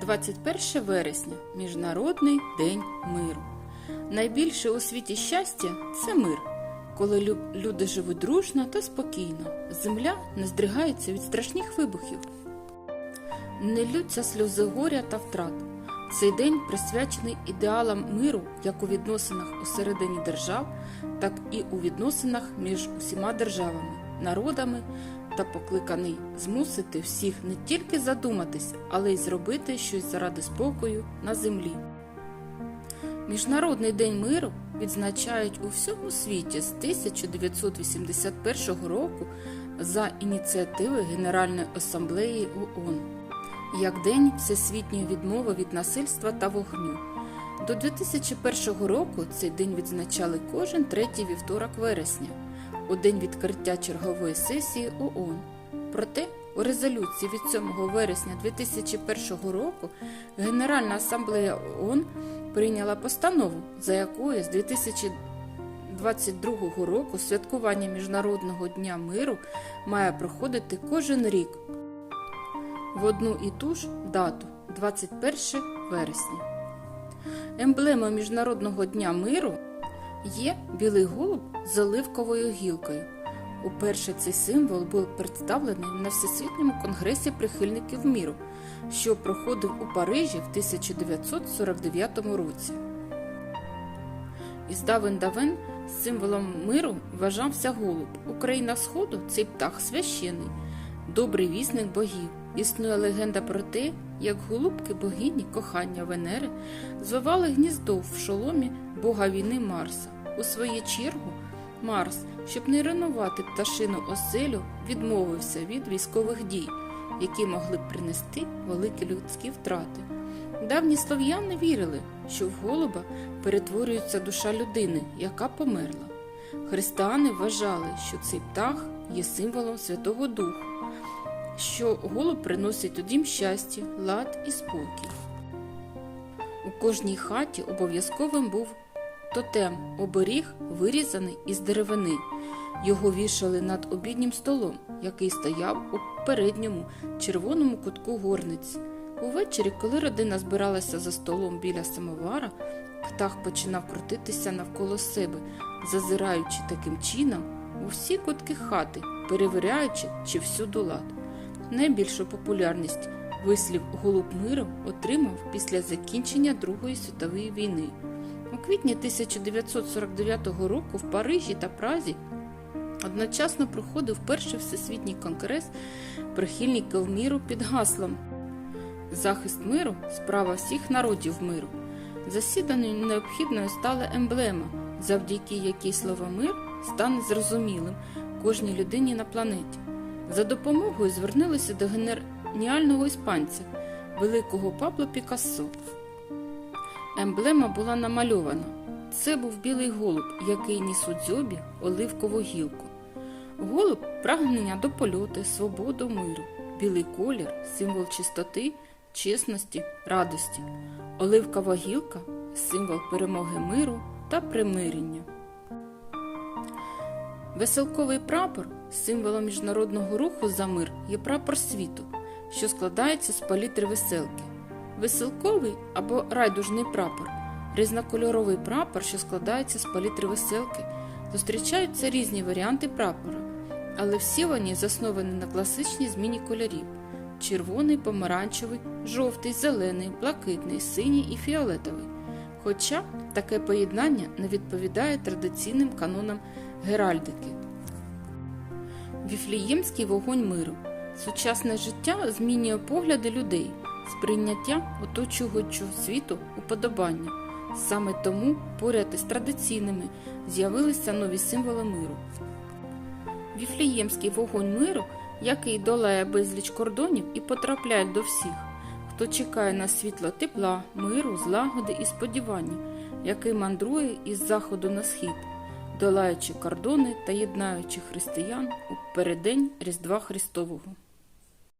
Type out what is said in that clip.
21 вересня Міжнародний день миру. Найбільше у світі щастя це мир, коли люди живуть дружно та спокійно. Земля не здригається від страшних вибухів. Не лються сльози горя та втрат. Цей день присвячений ідеалам миру як у відносинах усередині держав, так і у відносинах між усіма державами, народами та покликаний змусити всіх не тільки задуматись, але й зробити щось заради спокою на землі. Міжнародний день миру відзначають у всьому світі з 1981 року за ініціативи Генеральної асамблеї ООН як День всесвітньої відмови від насильства та вогню. До 2001 року цей день відзначали кожен третій вівторок вересня, у день відкриття чергової сесії ООН. Проте у резолюції від 7 вересня 2001 року Генеральна асамблея ООН прийняла постанову, за якою з 2022 року святкування Міжнародного дня миру має проходити кожен рік в одну і ту ж дату 21 вересня. Емблемою Міжнародного дня миру є білий голуб з оливковою гілкою. Уперше цей символ був представлений на Всесвітньому конгресі прихильників міру, що проходив у Парижі в 1949 році. Із давен давен символом миру вважався голуб. У країнах Сходу цей птах священий, добрий вісник богів. Існує легенда про те, як голубки богині кохання Венери звивали гніздо в шоломі бога війни Марса. У свою чергу Марс, щоб не руйнувати пташину оселю, відмовився від військових дій, які могли б принести великі людські втрати. Давні слов'яни вірили, що в голуба перетворюється душа людини, яка померла. Християни вважали, що цей птах є символом Святого Духу, що голуб приносить у щастя, лад і спокій. У кожній хаті обов'язковим був тотем, оберіг, вирізаний із деревини. Його вішали над обіднім столом, який стояв у передньому червоному кутку горниці. Увечері, коли родина збиралася за столом біля самовара, птах починав крутитися навколо себе, зазираючи таким чином у всі кутки хати, перевіряючи, чи всюду лад. Найбільшу популярність вислів голуб миру отримав після закінчення Другої світової війни. У квітні 1949 року в Парижі та Празі одночасно проходив перший всесвітній конгрес прихильників миру під гаслом Захист миру справа всіх народів миру. Засіданню необхідною стала емблема, завдяки якій слово мир стане зрозумілим кожній людині на планеті. За допомогою звернулися до геніального іспанця, великого Пабло Пікассо. Емблема була намальована. Це був білий голуб, який ніс у дзьобі оливкову гілку. Голуб прагнення до польоту, свободу, миру, білий колір, символ чистоти, чесності, радості, оливкова гілка символ перемоги миру та примирення. Веселковий прапор символом міжнародного руху за мир є прапор світу, що складається з палітри веселки. Веселковий або райдужний прапор різнокольоровий прапор, що складається з палітри веселки. Зустрічаються різні варіанти прапора, але всі вони засновані на класичній зміні кольорів: червоний, помаранчевий, жовтий, зелений, блакитний, синій і фіолетовий. Хоча таке поєднання не відповідає традиційним канонам геральдики. Віфліємський вогонь миру. Сучасне життя змінює погляди людей, сприйняття оточуючого світу уподобання. Саме тому поряд із традиційними з'явилися нові символи миру. Віфліємський вогонь миру, який долає безліч кордонів і потрапляє до всіх, хто чекає на світло тепла, миру, злагоди і сподівання, який мандрує із заходу на схід, долаючи кордони та єднаючи християн у переддень Різдва Христового.